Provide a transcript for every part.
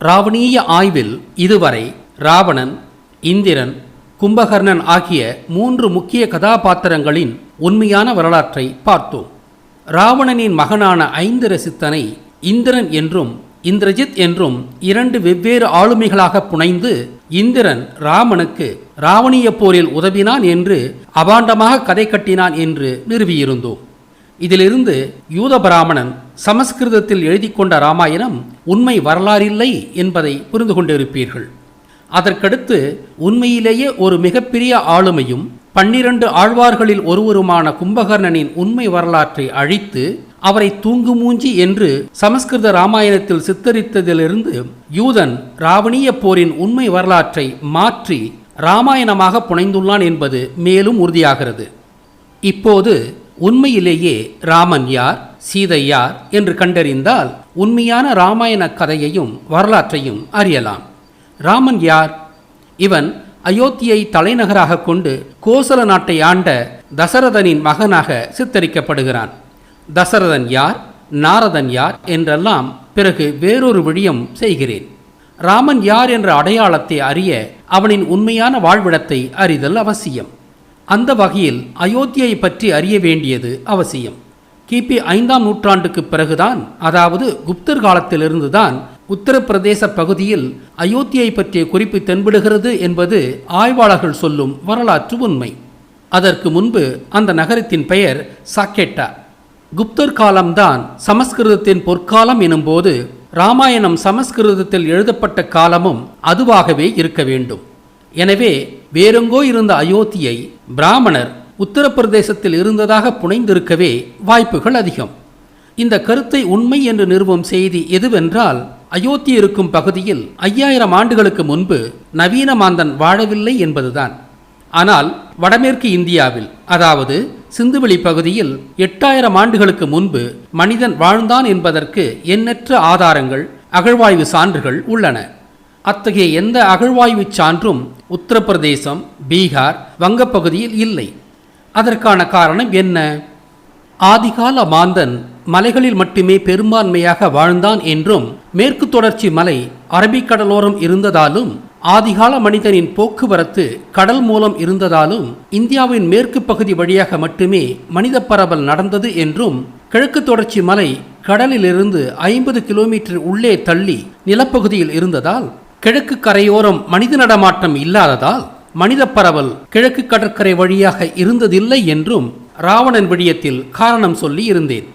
ராவணீய ஆய்வில் இதுவரை ராவணன் இந்திரன் கும்பகர்ணன் ஆகிய மூன்று முக்கிய கதாபாத்திரங்களின் உண்மையான வரலாற்றை பார்த்தோம். ராவணனின் மகனான ஐந்திரசித்தனை இந்திரன் என்றும் இந்திரஜித் என்றும் இரண்டு வெவ்வேறு ஆளுமைகளாக புனைந்து இந்திரன் ராமனுக்கு ராவணிய போரில் உதவினான் என்று அபாண்டமாக கதை கட்டினான் என்று நிறுவியிருந்தோம். இதிலிருந்து யூத பிராமணன் சமஸ்கிருதத்தில் எழுதி கொண்ட ராமாயணம் உண்மை வரலாறில்லை என்பதை புரிந்து கொண்டிருப்பீர்கள். அதற்கடுத்து உண்மையிலேயே ஒரு மிகப்பெரிய ஆளுமையும் பன்னிரண்டு ஆழ்வார்களில் ஒருவருமான கும்பகர்ணனின் உண்மை வரலாற்றை அழித்து அவரை தூங்குமூஞ்சி என்று சமஸ்கிருத ராமாயணத்தில் சித்தரித்ததிலிருந்து யூதன் ராவணிய போரின் உண்மை வரலாற்றை மாற்றி ராமாயணமாக புனைந்துள்ளான் என்பது மேலும் உறுதியாகிறது. இப்போது உண்மையிலேயே ராமன் யார் சீதை யார் என்று கண்டறிந்தால் உண்மையான ராமாயண கதையையும் வரலாற்றையும் அறியலாம். ராமன் யார்? இவன் அயோத்தியை தலைநகராக கொண்டு கோசல நாட்டை ஆண்ட தசரதனின் மகனாக சித்தரிக்கப்படுகிறான். தசரதன் யார் நாரதன் யார் என்றெல்லாம் பிறகு வேறொரு விழியம் செய்கிறேன். ராமன் யார் என்ற அடையாளத்தை அறிய அவனின் உண்மையான வாழ்விடத்தை அறிதல் அவசியம். அந்த வகையில் அயோத்தியை பற்றி அறிய வேண்டியது அவசியம். கிபி ஐந்தாம் நூற்றாண்டுக்கு பிறகுதான் அதாவது குப்தர் காலத்திலிருந்துதான் உத்தரப்பிரதேச பகுதியில் அயோத்தியை பற்றிய குறிப்பு தென்படுகிறது என்பது ஆய்வாளர்கள் சொல்லும் வரலாற்று உண்மை. அதற்கு முன்பு அந்த நகரத்தின் பெயர் சாக்கெட்டா. குப்தர் காலம்தான் சமஸ்கிருதத்தின் பொற்காலம் எனும்போது ராமாயணம் சமஸ்கிருதத்தில் எழுதப்பட்ட காலமும் அதுவாகவே இருக்க வேண்டும். எனவே வேறெங்கோ இருந்த அயோத்தியை பிராமணர் உத்தரப்பிரதேசத்தில் இருந்ததாக புனைந்திருக்கவே வாய்ப்புகள் அதிகம். இந்த கருத்தை உண்மை என்று நிறுவும் செய்தி எதுவென்றால் அயோத்தி இருக்கும் பகுதியில் ஐயாயிரம் ஆண்டுகளுக்கு முன்பு நவீன மாந்தன் வாழவில்லை என்பதுதான். ஆனால் வடமேற்கு இந்தியாவில் அதாவது சிந்துவெளி பகுதியில் எட்டாயிரம் ஆண்டுகளுக்கு முன்பு மனிதன் வாழ்ந்தான் என்பதற்கு எண்ணற்ற ஆதாரங்கள் அகழ்வாய்வு சான்றுகள் உள்ளன. அத்தகைய எந்த அகழ்வாய்வு சான்றும் உத்தரப்பிரதேசம் பீகார் வங்கப்பகுதியில் இல்லை. அதற்கான காரணம் என்ன? ஆதிகால மாந்தன் மலைகளில் மட்டுமே பெரும்பான்மையாக வாழ்ந்தான் என்றும் மேற்கு தொடர்ச்சி மலை அரபிக்கடலோரம் இருந்ததாலும் ஆதிகால மனிதனின் போக்குவரத்து கடல் மூலம் இருந்ததாலும் இந்தியாவின் மேற்கு பகுதி வழியாக மட்டுமே மனித பரவல் நடந்தது என்றும் கிழக்கு தொடர்ச்சி மலை கடலிலிருந்து ஐம்பது கிலோமீட்டர் உள்ளே தள்ளி நிலப்பகுதியில் இருந்ததால் கிழக்கு கரையோரம் மனித நடமாட்டம் இல்லாததால் மனித பரவல் கிழக்கு கடற்கரை வழியாக இருந்ததில்லை என்றும் ராவணன் விடயத்தில் காரணம் சொல்லி இருந்தேன்.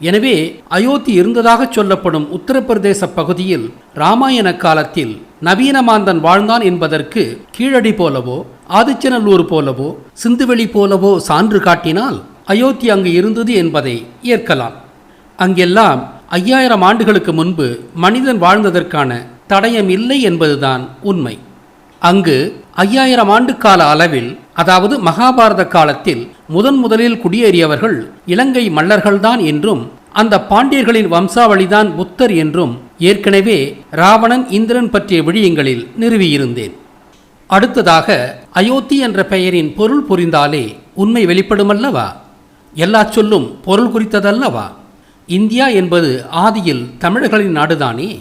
எனவே அயோத்தி இருந்ததாக சொல்லப்படும் உத்தரப்பிரதேச பகுதியில் ராமாயண காலத்தில் நவீனமாந்தன் வாழ்ந்தான் என்பதற்கு கீழடி போலவோ ஆதிச்சநல்லூர் போலவோ சிந்துவெளி போலவோ சான்று காட்டினால் அயோத்தி அங்கு இருந்தது என்பதை ஏற்கலாம். அங்கெல்லாம் ஐயாயிரம் ஆண்டுகளுக்கு முன்பு மனிதன் வாழ்ந்ததற்கான தடயம் இல்லை என்பதுதான் உண்மை. அங்கு ஐயாயிரம் ஆண்டு கால அளவில் அதாவது மகாபாரத காலத்தில் முதன் முதலில் குடியேறியவர்கள் இலங்கை மல்லர்கள்தான் என்றும் அந்த பாண்டியர்களின் வம்சாவளிதான் புத்தர் என்றும் ஏற்கனவே ராவணன் இந்திரன் பற்றிய விழியங்களில் நிறுவியிருந்தேன். அடுத்ததாக அயோத்தி என்ற பெயரின் பொருள் புரிந்தாலே உண்மை வெளிப்படுமல்லவா? எல்லா சொல்லும் பொருள் குறித்ததல்லவா? இந்தியா என்பது ஆதியில் தமிழர்களின் நாடுதானே?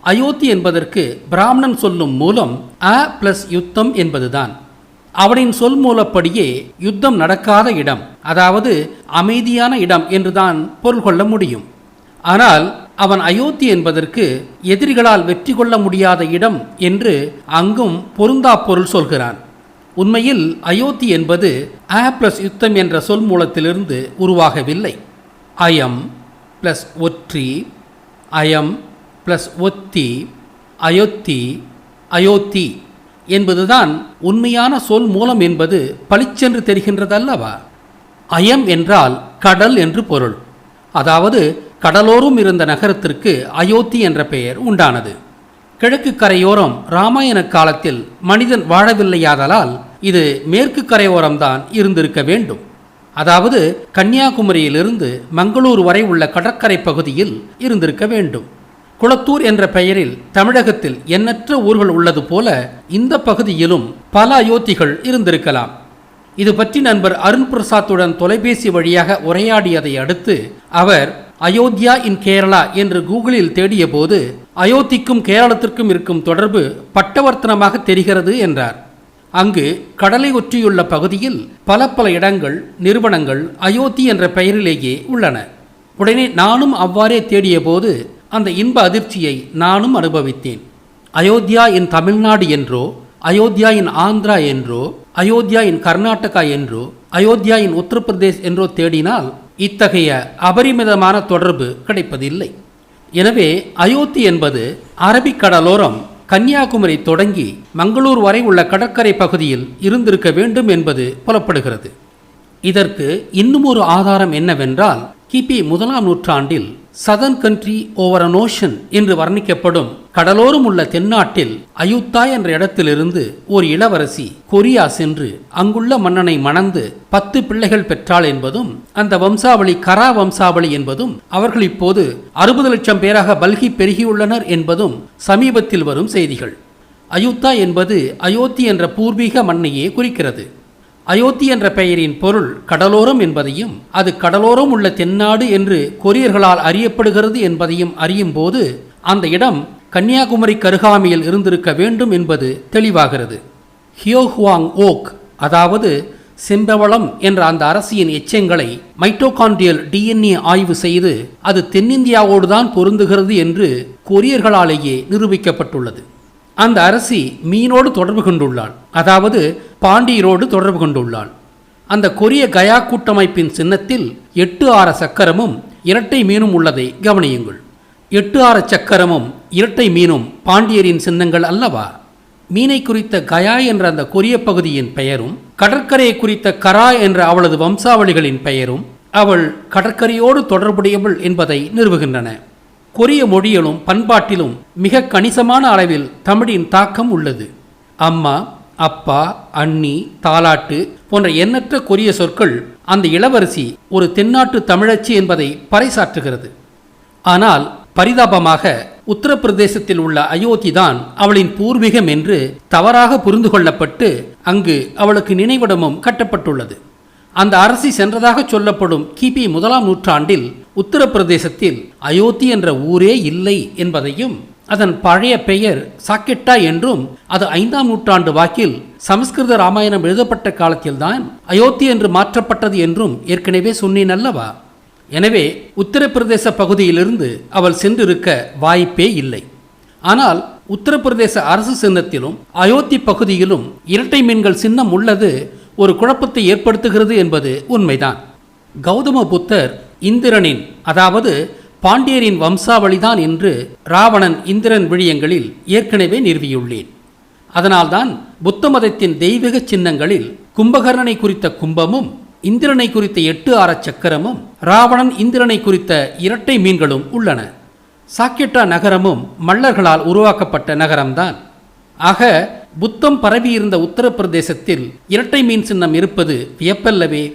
அயோத்தி என்பதற்கு பிராமணன் சொல்லும் மூலம் அ பிளஸ் யுத்தம் என்பதுதான். அவனின் சொல் மூலப்படியே யுத்தம் நடக்காத இடம் அதாவது அமைதியான இடம் என்றுதான் பொருள் கொள்ள முடியும். ஆனால் அவன் அயோத்தி என்பதற்கு எதிரிகளால் வெற்றி கொள்ள முடியாத இடம் என்று அங்கும் பொருந்தா பொருள் சொல்கிறான். உண்மையில் அயோத்தி என்பது அ பிளஸ் யுத்தம் என்ற சொல் மூலத்திலிருந்து உருவாகவில்லை. அயம் பிளஸ் ஒற்றி அயம் பிளஸ் ஒத்தி அயோத்தி அயோத்தி என்பதுதான் உண்மையான சொல் மூலம் என்பது பளிச்சென்று தெரிகின்றதல்லவா? அயம் என்றால் கடல் என்று பொருள். அதாவது கடலோரும் இருந்த நகரத்திற்கு அயோத்தி என்ற பெயர் உண்டானது. கிழக்கு கரையோரம் ராமாயண காலத்தில் மனிதன் வாழவில்லையாதலால் இது மேற்கு கரையோரம்தான் இருந்திருக்க வேண்டும். அதாவது கன்னியாகுமரியிலிருந்து மங்களூர் வரை உள்ள கடற்கரை பகுதியில் இருந்திருக்க வேண்டும். குளத்தூர் என்ற பெயரில் தமிழகத்தில் எண்ணற்ற ஊர்கள் உள்ளது போல இந்த பகுதியிலும் பல அயோத்திகள் இருந்திருக்கலாம். இது பற்றி நண்பர் அருண் பிரசாத்துடன் தொலைபேசி வழியாக உரையாடியதை அடுத்து அவர் அயோத்தியா இன் கேரளா என்று கூகுளில் தேடிய போது அயோத்திக்கும் கேரளத்திற்கும் இருக்கும் தொடர்பு பட்டவர்த்தனமாக தெரிகிறது என்றார். அங்கு கடலை ஒற்றியுள்ள பகுதியில் பல பல இடங்கள் நிறுவனங்கள் அயோத்தி என்ற பெயரிலேயே உள்ளன. உடனே நானும் அவ்வாறே தேடியபோது அந்த இன்ப அதிர்ச்சியை நானும் அனுபவித்தேன். அயோத்தியா இன் தமிழ்நாடு என்றோ அயோத்தியா இன் ஆந்திரா என்றோ அயோத்தியா இன் கர்நாடகா என்றோ அயோத்தியா இன் உத்தரப்பிரதேஷ் என்றோ தேடினால் இத்தகைய அபரிமிதமான தொடர்பு கிடைப்பதில்லை. எனவே அயோத்தி என்பது அரபிக் கடலோரம் கன்னியாகுமரி தொடங்கி மங்களூர் வரை உள்ள கடற்கரை பகுதியில் இருந்திருக்க வேண்டும் என்பது புலப்படுகிறது. இதற்கு இன்னுமொரு ஆதாரம் என்னவென்றால் கிபி முதலாம் நூற்றாண்டில் southern country over an ocean என்று வர்ணிக்கப்படும் கடலோரம் உள்ள தென்னாட்டில் அயுத்தா என்ற இடத்திலிருந்து ஒரு இளவரசி கொரியா சென்று அங்குள்ள மன்னனை மணந்து பத்து பிள்ளைகள் பெற்றாள் என்பதும் அந்த வம்சாவளி கரா வம்சாவளி என்பதும் அவர்கள் இப்போது அறுபது லட்சம் பேராக பல்கி பெருகியுள்ளனர் என்பதும் சமீபத்தில் வரும் செய்திகள். அயுத்தா என்பது அயோத்தி என்ற பூர்வீக மண்ணையே குறிக்கிறது. அயோத்தி என்ற பெயரின் பொருள் கடலோரம் என்பதையும் அது கடலோரம் உள்ள தென்னாடு என்று கொரியர்களால் அறியப்படுகிறது என்பதையும் அறியும் போது அந்த இடம் கன்னியாகுமரி கருகாமையில் இருந்திருக்க வேண்டும் என்பது தெளிவாகிறது. ஹியோஹுவாங் ஓக் அதாவது செம்பவளம் என்ற அந்த அரசியின் எச்சங்களை மைட்டோகாண்டியல் டிஎன்ஏ ஆய்வு செய்து அது தென்னிந்தியாவோடு தான் பொருந்துகிறது என்று கொரியர்களாலேயே நிரூபிக்கப்பட்டுள்ளது. அந்த அரசி மீனோடு தொடர்பு கொண்டுள்ளாள். அதாவது பாண்டியரோடு தொடர்பு கொண்டுள்ளாள். அந்த கொரிய கயா கூட்டமைப்பின் சின்னத்தில் எட்டு ஆற சக்கரமும் இரட்டை மீனும் உள்ளதை கவனியுங்கள். எட்டு ஆற சக்கரமும் இரட்டை மீனும் பாண்டியரின் சின்னங்கள் அல்லவா? மீனை குறித்த கயா என்ற அந்த கொரிய பகுதியின் பெயரும் கடற்கரையை குறித்த கரா என்ற அவளது வம்சாவளிகளின் பெயரும் அவள் கடற்கரையோடு தொடர்புடையவள் என்பதை நிறுவுகின்றன. கொரிய மொழியிலும் பண்பாட்டிலும் மிக கணிசமான அளவில் தமிழின் தாக்கம் உள்ளது. அம்மா அப்பா அண்ணி தாலாட்டு போன்ற எண்ணற்ற கொரிய சொற்கள் அந்த இளவரசி ஒரு தென்னாட்டு தமிழச்சி என்பதை பறைசாற்றுகிறது. ஆனால் பரிதாபமாக உத்தரப்பிரதேசத்தில் உள்ள அயோத்தி தான் அவளின் பூர்வீகம் என்று தவறாக புரிந்து கொள்ளப்பட்டு அங்கு அவளுக்கு நினைவிடமும் கட்டப்பட்டுள்ளது. அந்த அரசி சென்றதாக சொல்லப்படும் கிபி முதலாம் நூற்றாண்டில் உத்தரப்பிரதேசத்தில் அயோத்தி என்ற ஊரே இல்லை என்பதையும் அதன் பழைய பெயர் சாக்கெட்டா என்றும் அது ஐந்தாம் நூற்றாண்டு வாக்கில் சமஸ்கிருத ராமாயணம் எழுதப்பட்ட காலத்தில்தான் அயோத்தி என்று மாற்றப்பட்டது என்றும் ஏற்கனவே சொன்னேன் அல்லவா? எனவே உத்தரப்பிரதேச பகுதியிலிருந்து அவள் சென்றிருக்க வாய்ப்பே இல்லை. ஆனால் உத்தரப்பிரதேச அரசு சின்னத்திலும் அயோத்தி பகுதியிலும் இரட்டை மீன்கள் சின்னம் உள்ளது ஒரு குழப்பத்தை ஏற்படுத்துகிறது என்பது உண்மைதான். கௌதம புத்தர் இந்திரனின் அதாவது பாண்டியரின் வம்சாவளிதான் என்று ராவணன் இந்திரன் விழியங்களில் ஏற்கனவே நிறுவியுள்ளேன். அதனால்தான் புத்த மதத்தின் தெய்வீக சின்னங்களில் கும்பகர்ணனை குறித்த கும்பமும் இந்திரனை குறித்த எட்டு ஆரச் சக்கரமும் ராவணன் இந்திரனை குறித்த இரட்டை மீன்களும் உள்ளன. சாக்கெட்டா நகரமும் மல்லர்களால் உருவாக்கப்பட்ட நகரம்தான். ஆக புத்தம் பரவியிருந்த உத்தரப்பிரதேசத்தில் இரட்டை மீன் சின்னம் இருப்பது வியப்பல்லவே.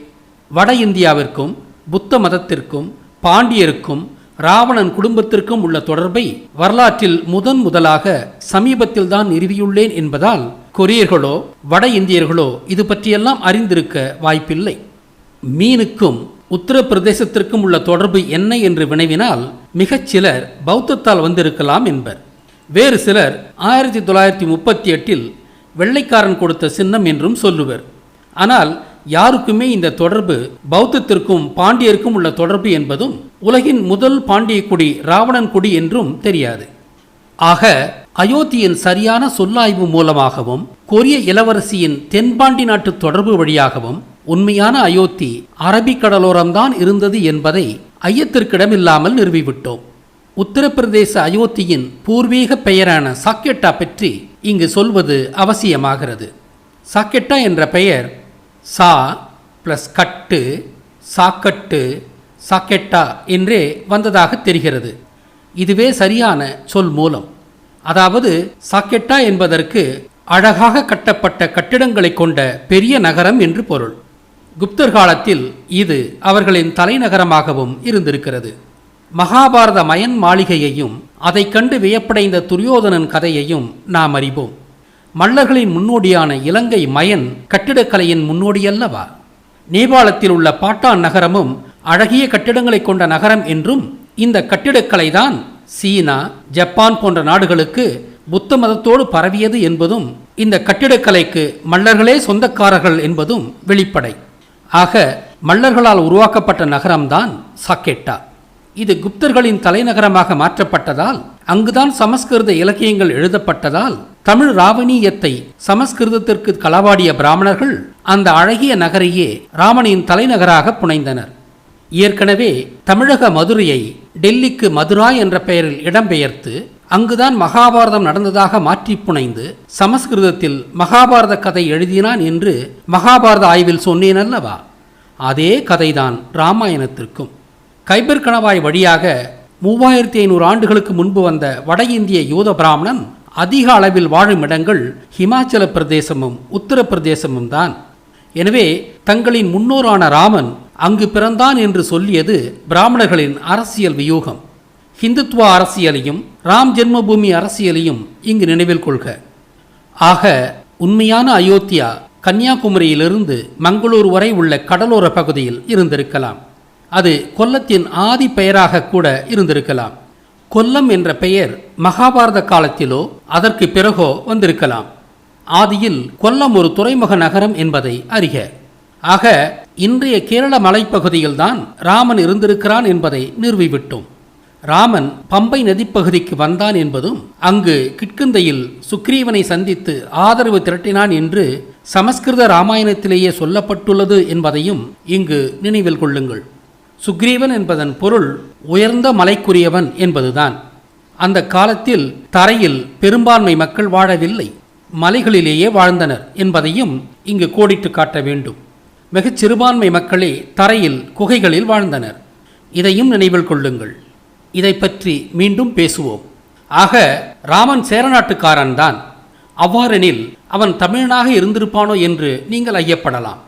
வட இந்தியாவிற்கும் புத்த மதத்திற்கும் பாண்டியருக்கும் ராவணன் குடும்பத்திற்கும் உள்ள தொடர்பை வரலாற்றில் முதன் முதலாக சமீபத்தில் தான் நிறுவியுள்ளேன் என்பதால் கொரியர்களோ வட இந்தியர்களோ இது பற்றியெல்லாம் அறிந்திருக்க வாய்ப்பில்லை. மீனுக்கும் உத்தரப்பிரதேசத்திற்கும் உள்ள தொடர்பு என்ன என்று வினவினால் மிகச் சிலர் பௌத்தத்தால் வந்திருக்கலாம் என்பர். வேறு சிலர் ஆயிரத்தி தொள்ளாயிரத்தி முப்பத்தி எட்டில் வெள்ளைக்காரன் கொடுத்த சின்னம் என்றும் சொல்லுவர். ஆனால் யாருக்குமே இந்த தொடர்பு பௌத்தத்திற்கும் பாண்டியருக்கும் உள்ள தொடர்பு என்பதும் உலகின் முதல் பாண்டிய குடி ராவணன் குடி என்றும் தெரியாது. ஆக அயோத்தியின் சரியான சொல்லாய்வு மூலமாகவும் கொரிய இளவரசியின் தென்பாண்டி நாட்டு தொடர்பு வழியாகவும் உண்மையான அயோத்தி அரபிக் கடலோரம்தான் இருந்தது என்பதை ஐயத்திற்கிடமில்லாமல் நிறுவிவிட்டோம். உத்தரப்பிரதேச அயோத்தியின் பூர்வீக பெயரான சாக்கெட்டா பற்றி இங்கு சொல்வது அவசியமாகிறது. சாக்கெட்டா என்ற பெயர் சா ப்ளஸ் கட்டு சாக்கட்டு சாக்கெட்டா என்றே வந்ததாக தெரிகிறது. இதுவே சரியான சொல் மூலம். அதாவது சாக்கெட்டா என்பதற்கு அழகாக கட்டப்பட்ட கட்டிடங்களை கொண்ட பெரிய நகரம் என்று பொருள். குப்தர் காலத்தில் இது அவர்களின் தலைநகரமாகவும் இருந்திருக்கிறது. மகாபாரத மயன் மாளிகையையும் அதைக் கண்டு வியப்படைந்த துரியோதனன் கதையையும் நாம் அறிவோம். மல்லர்களின் முன்னோடியான இலங்கை மயன் கட்டிடக்கலையின் முன்னோடியல்லவா? நேபாளத்தில் உள்ள பாட்டான் நகரமும் அழகிய கட்டிடங்களை கொண்ட நகரம் என்றும் இந்த கட்டிடக்கலைதான் சீனா ஜப்பான் போன்ற நாடுகளுக்கு புத்த மதத்தோடு பரவியது என்பதும் இந்த கட்டிடக்கலைக்கு மல்லர்களே சொந்தக்காரர்கள் என்பதும் வெளிப்படை. ஆக மல்லர்களால் உருவாக்கப்பட்ட நகரம்தான் சாக்கெட்டா. இது குப்தர்களின் தலைநகரமாக மாற்றப்பட்டதால் அங்குதான் சமஸ்கிருத இலக்கியங்கள் எழுதப்பட்டதால் தமிழ் ராவணீயத்தை சமஸ்கிருதத்திற்கு களவாடிய பிராமணர்கள் அந்த அழகிய நகரையே ராமனின் தலைநகராக புனைந்தனர். ஏற்கனவே தமிழக மதுரையை டெல்லிக்கு மதுரா என்ற பெயரில் இடம்பெயர்த்து அங்குதான் மகாபாரதம் நடந்ததாக மாற்றி புனைந்து சமஸ்கிருதத்தில் மகாபாரத கதை எழுதினான் என்று மகாபாரத ஆய்வில் சொன்னேன் அல்லவா? அதே கதைதான் ராமாயணத்திற்கும். கைபர் கணவாய் வழியாக மூவாயிரத்தி ஐநூறு ஆண்டுகளுக்கு முன்பு வந்த வட இந்திய யூத பிராமணன் அதிக அளவில் வாழும் இடங்கள் ஹிமாச்சல பிரதேசமும் உத்தரப்பிரதேசமும் தான். எனவே தங்களின் முன்னோரான ராமன் அங்கு பிறந்தான் என்று சொல்லியது பிராமணர்களின் அரசியல் வியூகம். ஹிந்துத்துவ அரசியலையும் ராம் ஜென்மபூமி அரசியலையும் இங்கு நினைவில் கொள்க. ஆக உண்மையான அயோத்தியா கன்னியாகுமரியிலிருந்து மங்களூர் வரை உள்ள கடலோர பகுதியில் இருந்திருக்கலாம். அது கொல்லத்தின் ஆதி பெயராக கூட இருந்திருக்கலாம். கொல்லம் என்ற பெயர் மகாபாரத காலத்திலோ அதற்கு பிறகோ வந்திருக்கலாம். ஆதியில் கொல்லம் ஒரு துறைமுக நகரம் என்பதை அறிக. ஆக இன்றைய கேரள மலைப்பகுதியில்தான் ராமன் இருந்திருக்கிறான் என்பதை நிறுவிவிட்டோம். ராமன் பம்பை நதிப்பகுதிக்கு வந்தான் என்பதும் அங்கு கிட்குந்தையில் சுக்ரீவனை சந்தித்து ஆதரவு திரட்டினான் என்று சமஸ்கிருத ராமாயணத்திலேயே சொல்லப்பட்டுள்ளது என்பதையும் இங்கு நினைவில் கொள்ளுங்கள். சுக்ரீவன் என்பதன் பொருள் உயர்ந்த மலைக்குரியவன் என்பதுதான். அந்த காலத்தில் தரையில் பெரும்பான்மை மக்கள் வாழவில்லை. மலைகளிலேயே வாழ்ந்தனர் என்பதையும் இங்கு கோடிட்டு காட்ட வேண்டும். மிகச் சிறுபான்மை மக்களே தரையில் குகைகளில் வாழ்ந்தனர். இதையும் நினைவில் கொள்ளுங்கள். இதை பற்றி மீண்டும் பேசுவோம். ஆக ராமன் சேரநாட்டுக்காரன்தான் அவ்வாறெனில் அவன் தமிழனாக இருந்திருப்பானோ என்று நீங்கள் ஐயப்படலாம்.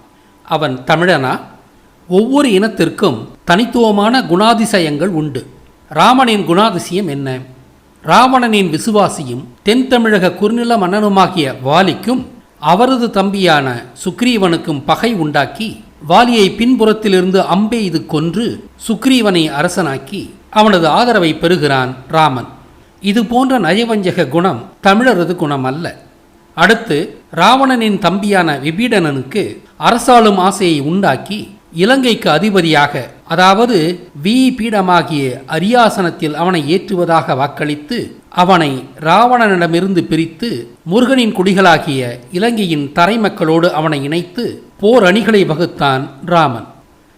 அவன் தமிழனா? ஒவ்வொரு இனத்திற்கும் தனித்துவமான குணாதிசயங்கள் உண்டு. ராமனின் குணாதிசயம் என்ன? ராவணனின் விசுவாசியும் தென் தமிழக குறுநில மன்னனுமாகிய வாலிக்கும் அவரது தம்பியான சுக்ரீவனுக்கும் பகை உண்டாக்கி வாலியை பின்புறத்திலிருந்து அம்பே இது கொன்று சுக்ரீவனை அரசனாக்கி அவனது ஆதரவை பெறுகிறான் ராமன். இது போன்ற நயவஞ்சக குணம் தமிழரது குணம் அல்ல அடுத்து ராவணனின் தம்பியான விபீடனனுக்கு அரசாளும் ஆசையை உண்டாக்கி இலங்கைக்கு அதிபதியாக அதாவது வி. பீடமாகிய அரியாசனத்தில் அவனை ஏற்றுவதாக வாக்களித்து அவனை ராவணனிடமிருந்து பிரித்து முருகனின் குடிகளாகிய இலங்கையின் தரைமக்களோடு அவனை இணைத்து போர் அணிகளை வகுத்தான் ராமன்.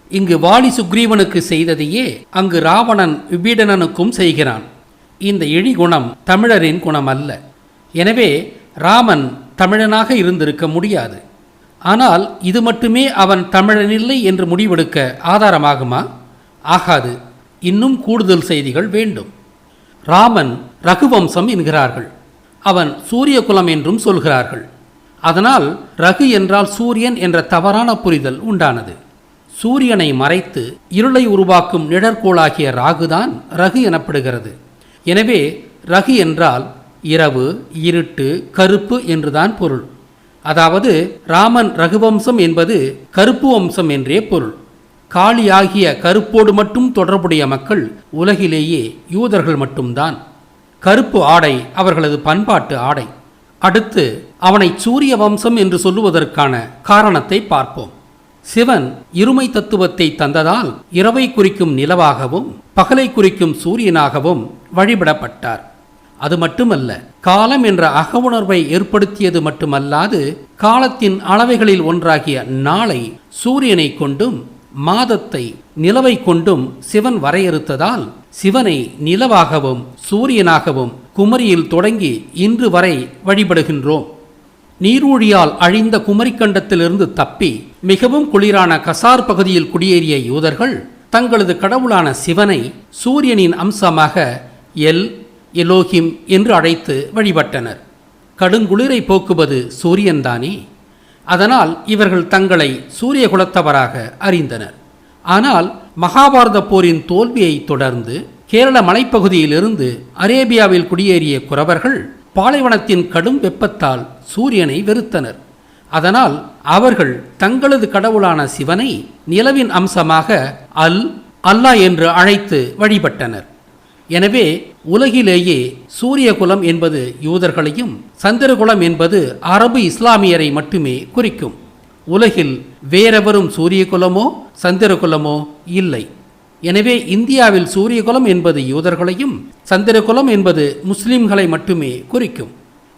இங்கு வாலி சுக்ரீவனுக்கு செய்ததையே அங்கு ராவணன் விபீடனனுக்கும் செய்கிறான். இந்த இழிகுணம் தமிழரின் குணம் அல்ல எனவே ராமன் தமிழனாக இருந்திருக்க முடியாது. ஆனால் இது மட்டுமே அவன் தமிழனில்லை என்று முடிவெடுக்க ஆதாரமாகுமா? ஆகாது. இன்னும் கூடுதல் செய்திகள் வேண்டும். ராமன் ரகுவம்சம் என்கிறார்கள். அவன் சூரிய குலம் என்றும் சொல்கிறார்கள். அதனால் ரகு என்றால் சூரியன் என்ற தவறான புரிதல் உண்டானது. சூரியனை மறைத்து இருளை உருவாக்கும் நிழற்கோளாகிய ராகுதான் ரகு எனப்படுகிறது. எனவே ரகு என்றால் இரவு இருட்டு கருப்பு என்றுதான் பொருள். அதாவது ராமன் ரகுவம்சம் என்பது கருப்பு வம்சம் என்றே பொருள். காளியாகிய கருப்போடு மட்டும் தொடர்புடைய மக்கள் உலகிலேயே யூதர்கள் மட்டும்தான். கருப்பு ஆடை அவர்களது பண்பாட்டு ஆடை. அடுத்து அவனை சூரிய வம்சம் என்று சொல்லுவதற்கான காரணத்தை பார்ப்போம். சிவன் இருமை தத்துவத்தை தந்ததால் இரவை குறிக்கும் நிலவாகவும் பகலை குறிக்கும் சூரியனாகவும் வழிபடப்பட்டார். அது மட்டுமல்ல காலம் என்ற அகவுணர்வை ஏற்படுத்தியது மட்டுமல்லாது காலத்தின் அளவைகளில் ஒன்றாகிய நாளை சூரியனை கொண்டும் மாதத்தை நிலவை கொண்டும் சிவன் வரையறுத்ததால் சிவனை நிலவாகவும் சூரியனாகவும் குமரியில் தொடங்கி இன்று வரை வழிபடுகின்றோம். நீரூழியால் அழிந்த குமரிக்கண்டத்திலிருந்து தப்பி மிகவும் குளிரான கசார் பகுதியில் குடியேறிய யூதர்கள் தங்களது கடவுளான சிவனை சூரியனின் அம்சமாக எல். எலோஹிம் என்று அழைத்து வழிபட்டனர். கடுங்குளிரை போக்குவது சூரியன்தானே? அதனால் இவர்கள் தங்களை சூரிய குலத்தவராக அறிந்தனர். ஆனால் மகாபாரத போரின் தோல்வியை தொடர்ந்து கேரள மலைப்பகுதியிலிருந்து அரேபியாவில் குடியேறிய குறவர்கள் பாலைவனத்தின் கடும் வெப்பத்தால் சூரியனை வெறுத்தனர். அதனால் அவர்கள் தங்களது கடவுளான சிவனை நிலவின் அம்சமாக அல் அல்லாஹ் என்று அழைத்து வழிபட்டனர். எனவே உலகிலேயே சூரியகுலம் என்பது யூதர்களையும் சந்திரகுலம் என்பது அரபு இஸ்லாமியரை மட்டுமே குறிக்கும். உலகில் வேறெவரும் சூரியகுலமோ சந்திரகுலமோ இல்லை. எனவே இந்தியாவில் சூரியகுலம் என்பது யூதர்களையும் சந்திரகுலம் என்பது முஸ்லிம்களை மட்டுமே குறிக்கும்.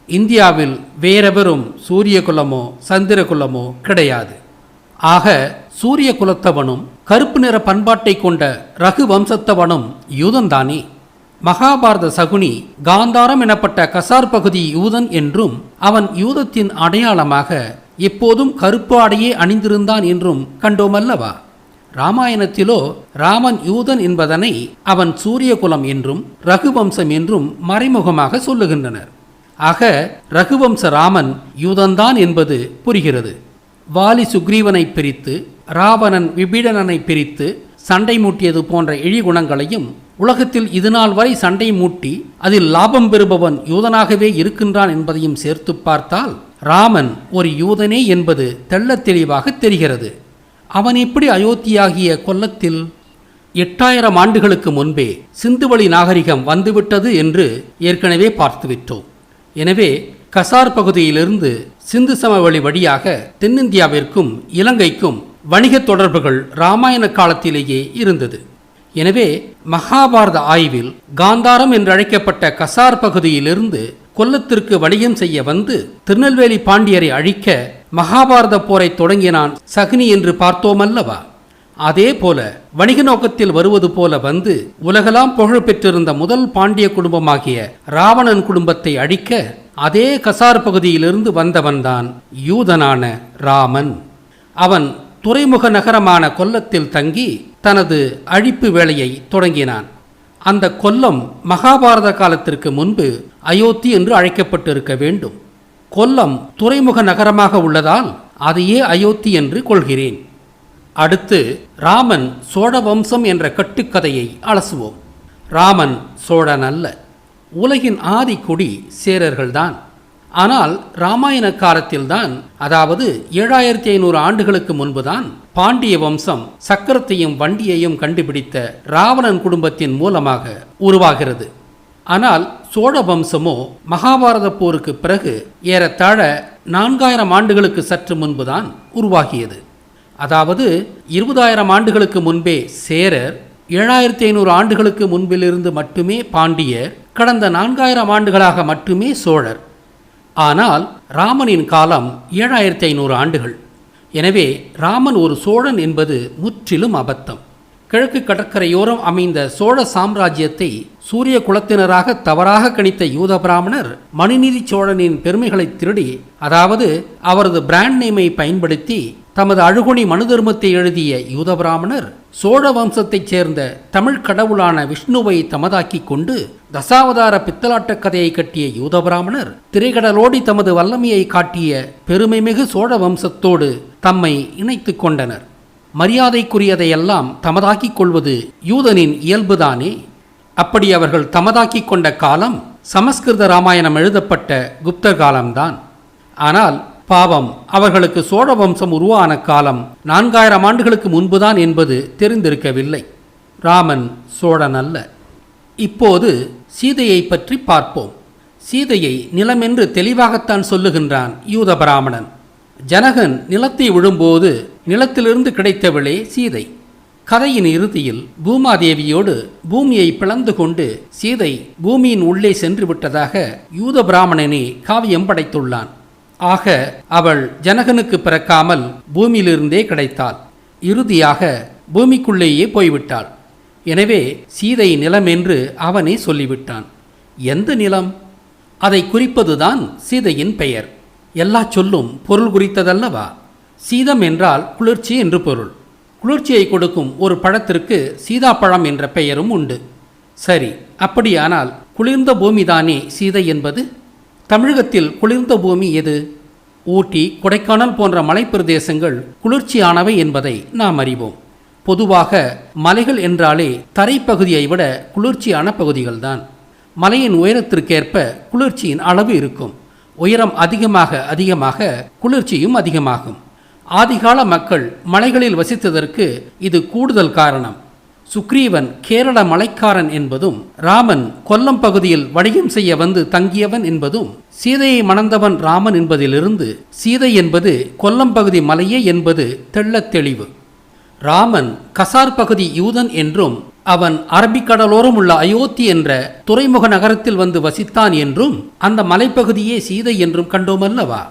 இந்தியாவில் வேறெவரும் சூரியகுலமோ சந்திரகுலமோ கிடையாது. ஆக சூரிய குலத்தவனும் கருப்பு நிற பண்பாட்டை கொண்ட ரகு வம்சத்தவனும் யூதன்தானே. மகாபாரத சகுனி காந்தாரம் எனப்பட்ட கசார் பகுதி யூதன் என்றும் அவன் யூதத்தின் அடையாளமாக எப்போதும் கருப்பு ஆடையே அணிந்திருந்தான் என்றும் கண்டோமல்லவா? ராமாயணத்திலோ ராமன் யூதன் என்பதனை அவன் சூரியகுலம் என்றும் ரகுவம்சம் என்றும் மறைமுகமாக சொல்லுகின்றனர். ஆக ரகுவம்ச ராமன் யூதன்தான் என்பது புரிகிறது. வாலி சுக்ரீவனை பிரித்து ராவணன் விபீடனனை பிரித்து சண்டை மூட்டியது போன்ற இழிகுணங்களையும் உலகத்தில் இதுநாள் வரை சண்டை மூட்டி அதில் லாபம் பெறுபவன் யூதனாகவே இருக்கின்றான் என்பதையும் சேர்த்து பார்த்தால் ராமன் ஒரு யூதனே என்பது தெள்ளத் தெளிவாக தெரிகிறது. அவன் எப்படி அயோத்தியாகிய கொல்லத்தில் எட்டாயிரம் ஆண்டுகளுக்கு முன்பே சிந்துவழி நாகரிகம் வந்துவிட்டது என்று ஏற்கனவே பார்த்துவிட்டோம். எனவே கசார் பகுதியிலிருந்து சிந்து சமவெளி வழியாக தென்னிந்தியாவிற்கும் இலங்கைக்கும் வணிகத் தொடர்புகள் இராமாயண காலத்திலேயே இருந்தது. எனவே மகாபாரத ஆய்வில் காந்தாரம் என்றழைக்கப்பட்ட கசார் பகுதியிலிருந்து கொல்லத்திற்கு வணிகம் செய்ய வந்து திருநெல்வேலி பாண்டியரை அழிக்க மகாபாரத போரை தொடங்கினான் சகுனி என்று பார்த்தோமல்லவா? அதே போல வணிக நோக்கத்தில் வருவது போல வந்து உலகெல்லாம் புகழ் பெற்றிருந்த முதல் பாண்டிய குடும்பமாகிய ராவணன் குடும்பத்தை அழிக்க அதே கசார் பகுதியிலிருந்து வந்தவன்தான் யூதனான ராமன். அவன் துறைமுக நகரமான கொல்லத்தில் தங்கி தனது அழிப்பு வேலையை தொடங்கினான். அந்த கொல்லம் மகாபாரத காலத்திற்கு முன்பு அயோத்தி என்று அழைக்கப்பட்டிருக்க வேண்டும். கொல்லம் துறைமுக நகரமாக உள்ளதால் அதையே அயோத்தி என்று கொள்கிறேன். அடுத்து ராமன் சோழ வம்சம் என்ற கட்டுக்கதையை அலசுவோம். ராமன் சோழன் அல்ல உலகின் ஆதிக்குடி சேரர்கள்தான். ஆனால் ராமாயண காலத்தில்தான் அதாவது ஏழாயிரத்தி ஐநூறு ஆண்டுகளுக்கு முன்புதான் பாண்டிய வம்சம் சக்கரத்தையும் வண்டியையும் கண்டுபிடித்த ராவணன் குடும்பத்தின் மூலமாக உருவாகிறது. ஆனால் சோழ வம்சமோ மகாபாரத போருக்கு பிறகு ஏறத்தாழ நான்காயிரம் ஆண்டுகளுக்கு சற்று முன்புதான் உருவாகியது. அதாவது இருபதாயிரம் ஆண்டுகளுக்கு முன்பே சேரர் ஏழாயிரத்தி ஐநூறு ஆண்டுகளுக்கு முன்பிலிருந்து மட்டுமே பாண்டியர் கடந்த நான்காயிரம் ஆண்டுகளாக மட்டுமே சோழர். ஆனால் ராமனின் காலம் ஏழாயிரத்தி ஐநூறு ஆண்டுகள். எனவே ராமன் ஒரு சோழன் என்பது முற்றிலும் அபத்தம். கிழக்கு கடற்கரையோரம் அமைந்த சோழ சாம்ராஜ்யத்தை சூரிய குலத்தினராக தவறாக கணித்த யூத பிராமணர் மணிநீதி சோழனின் பெருமைகளை திருடி அதாவது அவரது பிராண்ட் நேமை பயன்படுத்தி தமது அழுகுணி மனு தர்மத்தை எழுதிய யூத பிராமணர் சோழ வம்சத்தைச் சேர்ந்த தமிழ் கடவுளான விஷ்ணுவை தமதாக்கிக் கொண்டு தசாவதார பித்தலாட்ட கதையை கட்டிய யூத பிராமணர் திரைகடலோடி தமது வல்லமையை காட்டிய பெருமைமிகு சோழ வம்சத்தோடு தம்மை இணைத்துக் கொண்டனர். மரியாதைக்குரியதையெல்லாம் தமதாக்கிக் கொள்வது யூதனின் இயல்புதானே. அப்படி அவர்கள் தமதாக்கிக் கொண்ட காலம் சமஸ்கிருத ராமாயணம் எழுதப்பட்ட குப்தர் காலம்தான். ஆனால் பாவம் அவர்களுக்கு சோழ வம்சம் உருவான காலம். நான்காயிரம் ஆண்டுகளுக்கு முன்புதான் என்பது தெரிந்திருக்கவில்லை. ராமன் சோழன் அல்ல. இப்போது சீதையை பற்றி பார்ப்போம். சீதையை நிலமென்று தெளிவாகத்தான் சொல்லுகின்றான் யூத பிராமணன் ஜனகன் நிலத்தை விழும்போது நிலத்திலிருந்து கிடைத்தவளே சீதை. கதையின் இறுதியில் பூமாதேவியோடு பூமியை பிளந்து கொண்டு சீதை பூமியின் உள்ளே சென்று விட்டதாக யூத பிராமணனே காவியம் படைத்துள்ளான். ஆக அவள் ஜனகனுக்கு பிறக்காமல் பூமியிலிருந்தே கிடைத்தாள். இறுதியாக பூமிக்குள்ளேயே போய்விட்டாள். எனவே சீதை நிலம் என்று அவனே சொல்லிவிட்டான். எந்த நிலம்? அதை குறிப்பதுதான் சீதையின் பெயர். எல்லா சொல்லும் பொருள் குறித்ததல்லவா? சீதம் என்றால் குளிர்ச்சி என்று பொருள். குளிர்ச்சியை கொடுக்கும் ஒரு பழத்திற்கு சீதாப்பழம் என்ற பெயரும் உண்டு. சரி அப்படியானால் குளிர்ந்த பூமிதானே சீதை என்பது? தமிழகத்தில் குளிர்ந்த பூமி எது? ஊட்டி கொடைக்கானல் போன்ற மலைப்பிரதேசங்கள் குளிர்ச்சியானவை என்பதை நாம் அறிவோம். பொதுவாக மலைகள் என்றாலே தரைப்பகுதியை விட குளிர்ச்சியான பகுதிகள்தான். மலையின் உயரத்திற்கேற்ப குளிர்ச்சியின் அளவு இருக்கும். உயரம் அதிகமாக அதிகமாக குளிர்ச்சியும் அதிகமாகும். ஆதிகால மக்கள் மலைகளில் வசித்ததற்கு இது கூடுதல் காரணம். சுக்ரீவன் கேரள மலைக்காரன் என்பதும் ராமன் கொல்லம் பகுதியில் வணிகம் செய்ய வந்து தங்கியவன் என்பதும் சீதையை மணந்தவன் ராமன் என்பதிலிருந்து சீதை என்பது கொல்லம் பகுதி மலையே என்பது தெள்ளத் தெளிவு. ராமன் கசார் பகுதி யூதன் என்றும் அவன் அரபிக்கடலோரம் உள்ள அயோத்தி என்ற துறைமுக நகரத்தில் வந்து வசித்தான் என்றும் அந்த மலைப்பகுதியே சீதை என்றும் கண்டோமல்லவா?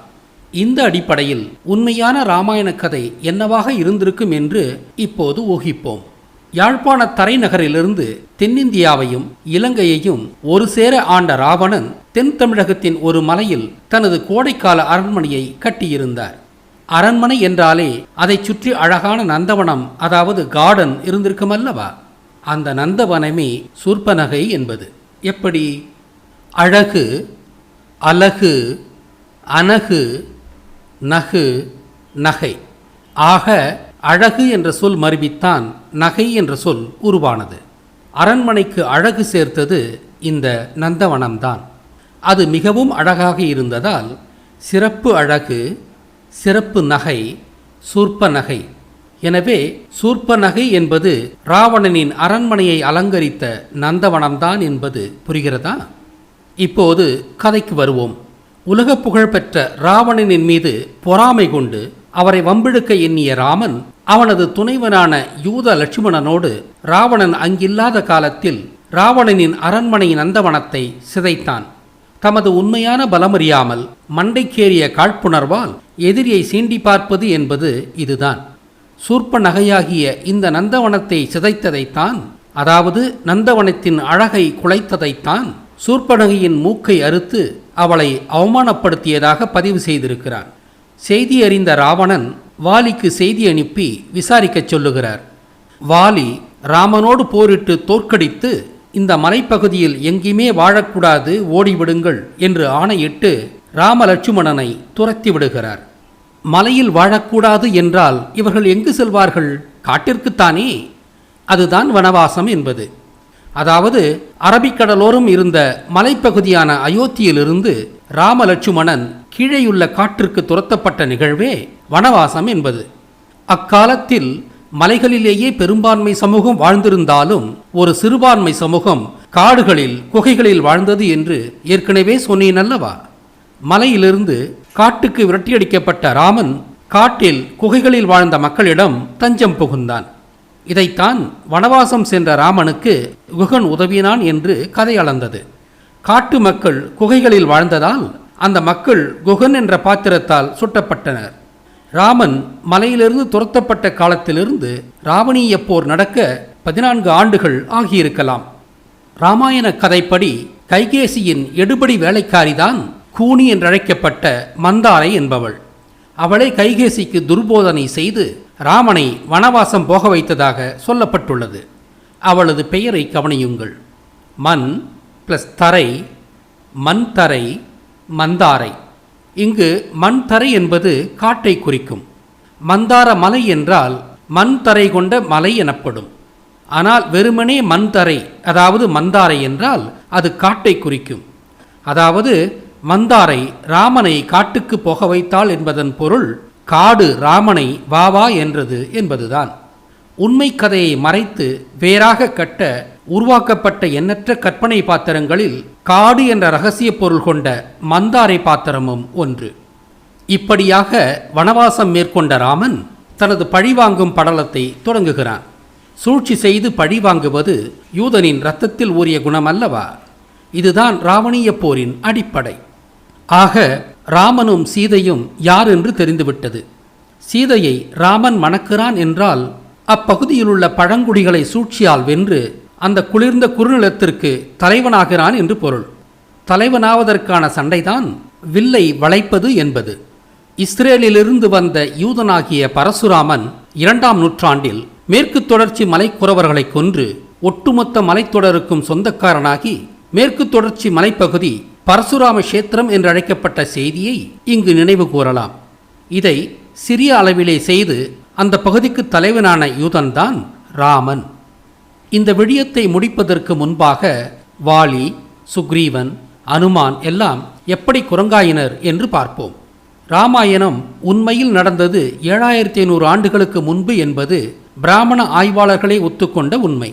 இந்த அடிப்படையில் உண்மையான ராமாயண கதை என்னவாக இருந்திருக்கும் என்று இப்போது ஊகிப்போம். யாழ்ப்பாண தரைநகரிலிருந்து தென்னிந்தியாவையும் இலங்கையையும் ஒரு சேர ஆண்ட ராவணன் தென் தமிழகத்தின் ஒரு மலையில் தனது கோடைக்கால அரண்மனையை கட்டியிருந்தார். அரண்மனை என்றாலே அதைச் சுற்றி அழகான நந்தவனம் அதாவது கார்டன் இருந்திருக்குமல்லவா? அந்த நந்தவனமே சூர்பனகை என்பது. எப்படி? அழகு அலகு அனகு நகு நகை. ஆக அழகு என்ற சொல் மருவித்தான் நகை என்ற சொல் உருவானது. அரண்மனைக்கு அழகு சேர்த்தது இந்த நந்தவனம்தான். அது மிகவும் அழகாக இருந்ததால் சிறப்பு அழகு சிறப்பு நகை சூர்ப்ப நகை. எனவே சூர்ப்ப நகை என்பது ராவணனின் அரண்மனையை அலங்கரித்த நந்தவனம்தான் என்பது புரிகிறதா? இப்போது கதைக்கு வருவோம். உலக புகழ்பெற்ற ராவணனின் மீது பொறாமை கொண்டு அவரை வம்பிழுக்க எண்ணிய ராமன் அவனது துணைவனான யூத லட்சுமணனோடு ராவணன் அங்கில்லாத காலத்தில் ராவணனின் அரண்மனை நந்தவனத்தை சிதைத்தான். தமது உண்மையான பலமறியாமல் மண்டைக்கேறிய காழ்ப்புணர்வால் எதிரியை சீண்டி பார்ப்பது என்பது இதுதான். சூர்ப்ப நகையாகிய இந்த நந்தவனத்தை சிதைத்ததைத்தான் அதாவது நந்தவனத்தின் அழகை குலைத்ததைத்தான் சூர்ப்பனகையின் மூக்கை அறுத்து அவளை அவமானப்படுத்தியதாக பதிவு செய்திருக்கிறான் செய்தி அறிந்த ராவணன் வாலிக்கு செய்தி அனுப்பி விசாரிக்கச் சொல்லுகிறார். வாலி ராமனோடு போரிட்டு தோற்கடித்து இந்த மலைப்பகுதியில் எங்கேயுமே வாழக்கூடாது ஓடிவிடுங்கள் என்று ஆணையிட்டு ராம லட்சுமணனை துரத்தி விடுகிறார். மலையில் வாழக்கூடாது என்றால் இவர்கள் எங்கு செல்வார்கள்? காட்டிற்குத்தானே? அதுதான் வனவாசம் என்பது. அதாவது அரபிக்கடலோரம் இருந்த மலைப்பகுதியான அயோத்தியிலிருந்து ராம லட்சுமணன் கீழேயுள்ள காட்டிற்கு துரத்தப்பட்ட நிகழ்வே வனவாசம் என்பது. அக்காலத்தில் மலைகளிலேயே பெரும்பான்மை சமூகம் வாழ்ந்திருந்தாலும் ஒரு சிறுபான்மை சமூகம் காடுகளில் குகைகளில் வாழ்ந்தது என்று ஏற்கனவே சொன்னேன் அல்லவா? மலையிலிருந்து காட்டுக்கு விரட்டியடிக்கப்பட்ட ராமன் காட்டில் குகைகளில் வாழ்ந்த மக்களிடம் தஞ்சம் புகுந்தான். இதைத்தான் வனவாசம் சென்ற ராமனுக்கு குகன் உதவினான் என்று கதை அளந்தது. காட்டு மக்கள் குகைகளில் வாழ்ந்ததால் அந்த மக்கள் குகன் என்ற பாத்திரத்தால் சுட்டப்பட்டனர். ராமன் மலையிலிருந்து துரத்தப்பட்ட காலத்திலிருந்து ராவணீய போர் நடக்க பதினான்கு ஆண்டுகள் ஆகியிருக்கலாம். ராமாயண கதைப்படி கைகேசியின் எடுபடி வேலைக்காரிதான் கூனி என்றழைக்கப்பட்ட மந்தாரை என்பவள். அவளை கைகேசிக்கு துர்போதனை செய்து ராமனை வனவாசம் போக வைத்ததாக சொல்லப்பட்டுள்ளது. அவளது பெயரை கவனியுங்கள். மண் ப்ளஸ் தரை மண் தரை மந்தாரை. இங்கு மண்தரை என்பது காட்டை குறிக்கும். மந்தார மலை என்றால் மண் தரை கொண்ட மலை எனப்படும். ஆனால் வெறுமனே மண் தரை அதாவது மந்தாரை என்றால் அது காட்டை குறிக்கும். அதாவது மந்தாரை ராமனை காட்டுக்கு போக வைத்தாள் என்பதன் பொருள் காடு ராமனை வா வா என்றது என்பதுதான். உண்மை கதையை மறைத்து வேறாக கட்ட உருவாக்கப்பட்ட எண்ணற்ற கற்பனை பாத்திரங்களில் காடு என்ற ரகசிய பொருள் கொண்ட மந்தாரை பாத்திரமும் ஒன்று. இப்படியாக வனவாசம் மேற்கொண்ட ராமன் தனது பழிவாங்கும் படலத்தை தொடங்குகிறான். சூழ்ச்சி செய்து பழி வாங்குவது யூதனின் இரத்தத்தில் ஊறிய குணம் அல்லவா இதுதான் ராவணீய போரின் அடிப்படை. ஆக ராமனும் சீதையும் யார் என்று தெரிந்துவிட்டது. சீதையை ராமன் மணக்கிறான் என்றால் அப்பகுதியிலுள்ள பழங்குடிகளை சூழ்ச்சியால் வென்று அந்த குளிர்ந்த குறுநிலத்திற்கு தலைவனாகிறான் என்று பொருள். தலைவனாவதற்கான சண்டைதான் வில்லை வளைப்பது என்பது. இஸ்ரேலிலிருந்து வந்த யூதனாகிய பரசுராமன் இரண்டாம் நூற்றாண்டில் மேற்கு தொடர்ச்சி மலைக்குறவர்களை கொன்று ஒட்டுமொத்த மலைத்தொடருக்கும் சொந்தக்காரனாகி மேற்கு தொடர்ச்சி மலைப்பகுதி பரசுராம கஷேத்திரம் என்று அழைக்கப்பட்ட செய்தியை இங்கு நினைவு கூறலாம். இதை சிறிய அளவிலே செய்து அந்த பகுதிக்கு தலைவனான யூதன்தான் ராமன். இந்த விடியத்தை முடிப்பதற்கு முன்பாக வாலி சுக்ரீவன் அனுமான் எல்லாம் எப்படி குரங்காயினர் என்று பார்ப்போம். ராமாயணம் உண்மையில் நடந்தது ஏழாயிரத்தி ஐநூறு ஆண்டுகளுக்கு முன்பு என்பது பிராமண ஆய்வாளர்களே ஒத்துக்கொண்ட உண்மை.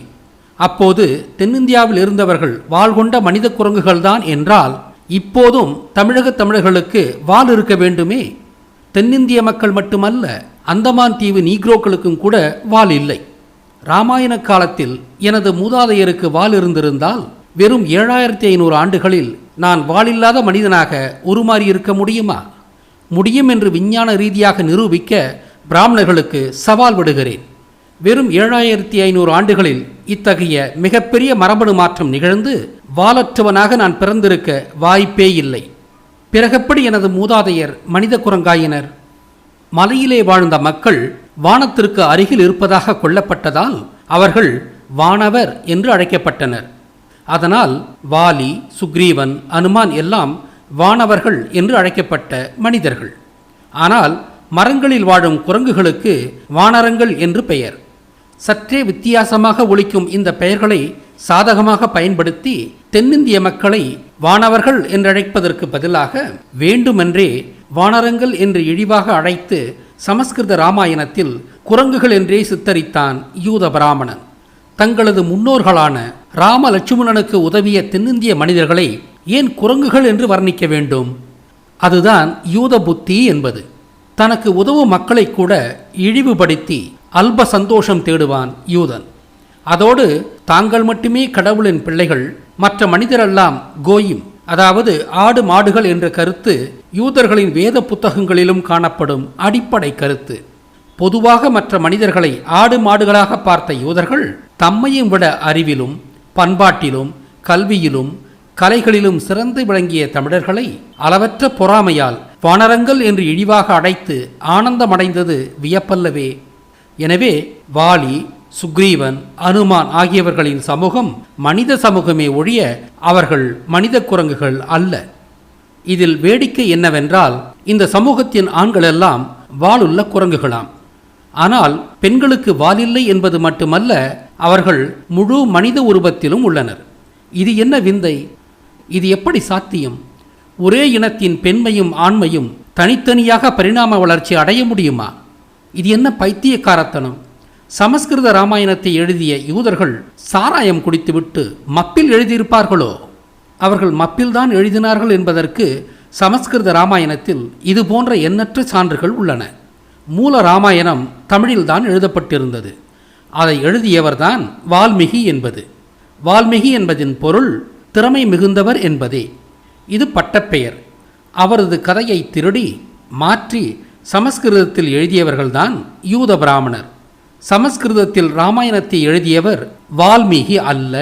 அப்போது தென்னிந்தியாவில் இருந்தவர்கள் வாள் கொண்ட மனித குரங்குகள்தான் என்றால் இப்போதும் தமிழக தமிழர்களுக்கு வாள் இருக்க வேண்டுமே? தென்னிந்திய மக்கள் மட்டுமல்ல அந்தமான் தீவு நீக்ரோக்களுக்கும் கூட வாள் இல்லை. ராமாயண காலத்தில் எனது மூதாதையருக்கு வால் இருந்திருந்தால் வெறும் ஏழாயிரத்தி ஐநூறு ஆண்டுகளில் நான் வாளில்லாத மனிதனாக உருமாறி இருக்க முடியுமா? முடியும் என்று விஞ்ஞான ரீதியாக நிரூபிக்க பிராமணர்களுக்கு சவால் விடுகிறேன். வெறும் ஏழாயிரத்தி ஐநூறு ஆண்டுகளில் இத்தகைய மிகப்பெரிய மரபணு மாற்றம் நிகழ்ந்து வாலற்றவனாக நான் பிறந்திருக்க வாய்ப்பே இல்லை. பிறகப்படி எனது மூதாதையர் மனித குரங்காயினர் மலையிலே வாழ்ந்த மக்கள் வானத்திற்கு அருகில் இருப்பதாக கொள்ளப்பட்டதால் அவர்கள் வானவர் என்று அழைக்கப்பட்டனர். அதனால் வாலி சுக்ரீவன் அனுமான் எல்லாம் வானவர்கள் என்று அழைக்கப்பட்ட மனிதர்கள். ஆனால் மரங்களில் வாழும் குரங்குகளுக்கு வானரங்கள் என்று பெயர். சற்றே வித்தியாசமாக ஒழிக்கும் இந்த பெயர்களை சாதகமாக பயன்படுத்தி தென்னிந்திய மக்களை வானவர்கள் என்றழைப்பதற்கு பதிலாக வேண்டுமென்றே வானரங்கள் என்று இழிவாக அழைத்து சமஸ்கிருத ராமாயணத்தில் குரங்குகள் என்றே சித்தரித்தான் யூத பிராமணன் தங்களது முன்னோர்களான ராம லட்சுமணனுக்கு உதவிய தென்னிந்திய மனிதர்களை ஏன் குரங்குகள் என்று வர்ணிக்க வேண்டும்? அதுதான் யூத புத்தி என்பது. தனக்கு உதவும் மக்களை கூட இழிவுபடுத்தி அல்ப சந்தோஷம் தேடுவான் யூதன். அதோடு தாங்கள் மட்டுமே கடவுளின் பிள்ளைகள் மற்ற மனிதரெல்லாம் கோயும். அதாவது ஆடு மாடுகள் என்ற கருத்து யூதர்களின் வேத புத்தகங்களிலும் காணப்படும் அடிப்படை கருத்து. பொதுவாக மற்ற மனிதர்களை ஆடு மாடுகளாக பார்த்த யூதர்கள் தம்மையும் விட அறிவிலும் பண்பாட்டிலும் கல்வியிலும் கலைகளிலும் சிறந்து விளங்கிய தமிழர்களை அளவற்ற பொறாமையால் வானரங்கள் என்று இழிவாக அடைத்து ஆனந்தமடைந்தது வியப்பல்லவே. எனவே வாலி சுக்ரீவன் அனுமான் ஆகியவர்களின் சமூகம் மனித சமூகமே ஒழிய அவர்கள் மனித குரங்குகள் அல்ல. இதில் வேடிக்கை என்னவென்றால் இந்த சமூகத்தின் ஆண்களெல்லாம் வாளுள்ள குரங்குகளாம். ஆனால் பெண்களுக்கு வாலில்லை என்பது மட்டுமல்ல அவர்கள் முழு மனித உருவத்திலும் உள்ளனர். இது என்ன விந்தை? இது எப்படி சாத்தியம்? ஒரே இனத்தின் பெண்மையும் ஆண்மையும் தனித்தனியாக பரிணாம வளர்ச்சி அடைய முடியுமா? இது என்ன பைத்தியக்காரத்தனம்? சமஸ்கிருத ராமாயணத்தை எழுதிய யூதர்கள் சாராயம் குடித்துவிட்டு மப்பில் எழுதியிருப்பார்களோ? அவர்கள் மப்பில்தான் எழுதினார்கள் என்பதற்கு சமஸ்கிருத ராமாயணத்தில் இது போன்ற எண்ணற்ற சான்றுகள் உள்ளன. மூல ராமாயணம் தமிழில்தான் எழுதப்பட்டிருந்தது. அதை எழுதியவர்தான் வால்மீகி என்பது. வால்மீகி என்பதின் பொருள் திறமை மிகுந்தவர் என்பதே. இது பட்டப்பெயர். அவரது கதையை திருடி மாற்றி சமஸ்கிருதத்தில் எழுதியவர்கள்தான் யூத பிராமணர். சமஸ்கிருதத்தில் ராமாயணத்தை எழுதியவர் வால்மீகி அல்ல.